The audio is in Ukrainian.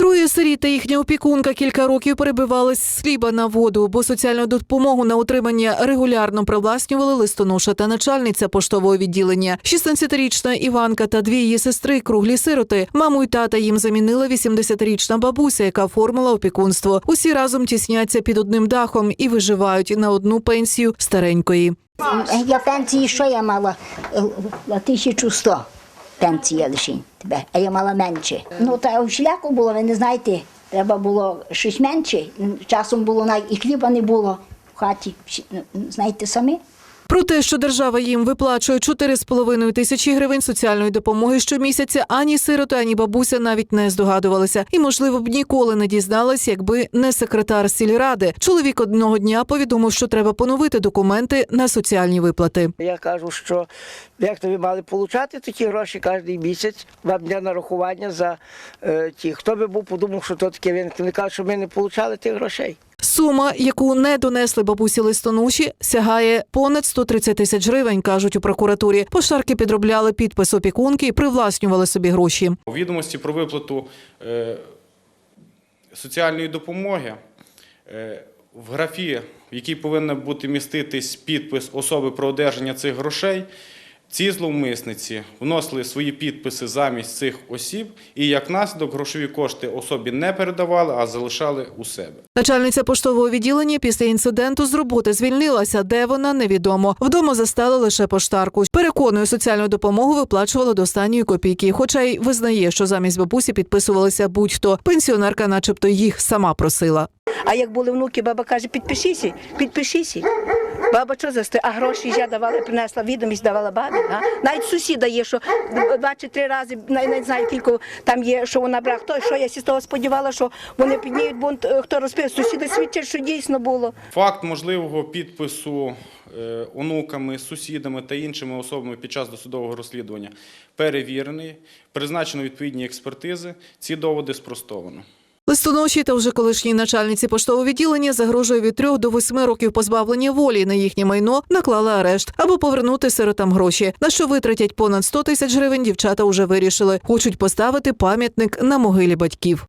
Троє сиріт та їхня опікунка кілька років перебивались з хліба на воду, бо соціальну допомогу на утримання регулярно привласнювали листоноша та начальниця поштового відділення. 16-річна Іванка та дві її сестри круглі сироти. Маму й тата їм замінила 80-річна бабуся, яка оформила опікунство. Усі разом тісняться під одним дахом і виживають на одну пенсію старенької. Я пенсії, що я мала? Е, 1100 пенсія лише тебе, а я мала менше. Ну, та в шляху було, ви не знаєте, треба було щось менше. Часом було і хліба не було в хаті, ну, знаєте самі. Про те, що держава їм виплачує 4,5 тисячі гривень соціальної допомоги щомісяця, ані сироти, ані бабуся навіть не здогадувалися. І, можливо, б ніколи не дізналась, якби не секретар сільради. Чоловік одного дня повідомив, що треба поновити документи на соціальні виплати. Я кажу, що як то ви мали получати такі гроші кожен місяць, вам для нарахування за е, ті. Хто би був подумав, що то таке він каже, що ми не получали тих грошей. Сума, яку не донесли бабусі листонуші, сягає понад 130 тисяч гривень, кажуть у прокуратурі. Поштарки підробляли підпис опікунки і привласнювали собі гроші. У відомості про виплату е, соціальної допомоги е, в графі, в якій повинен бути міститись підпис особи про одержання цих грошей, ці зловмисниці вносили свої підписи замість цих осіб, і як наслідок грошові кошти особі не передавали, а залишали у себе. Начальниця поштового відділення після інциденту з роботи звільнилася, де вона невідомо. Вдома застали лише поштарку. Переконує, соціальну допомогу виплачувала до останньої копійки, хоча й визнає, що замість бабусі підписувалися будь-хто. Пенсіонерка, начебто, їх сама просила. А як були внуки, баба каже, підпишіться, підпишіться. Баба що засти? А гроші я давала, принесла відомість, давала бабі. А? Навіть сусіда є, що два чи три рази, навіть не знаю, кілько там є, що вона брала. Хто, що я з того сподівала, що вони підніють бунт, е, хто розписує. Сусіди свідчать, що дійсно було. Факт можливого підпису е, онуками, сусідами та іншими особами під час досудового розслідування перевірений, призначено відповідні експертизи. Ці доводи спростовано. Листоноші та вже колишній начальниці поштового відділення загрожує від трьох до восьми років позбавлення волі. На їхнє майно наклали арешт або повернути сиротам гроші. На що витратять понад 100 тисяч гривень. Дівчата вже вирішили. Хочуть поставити пам'ятник на могилі батьків.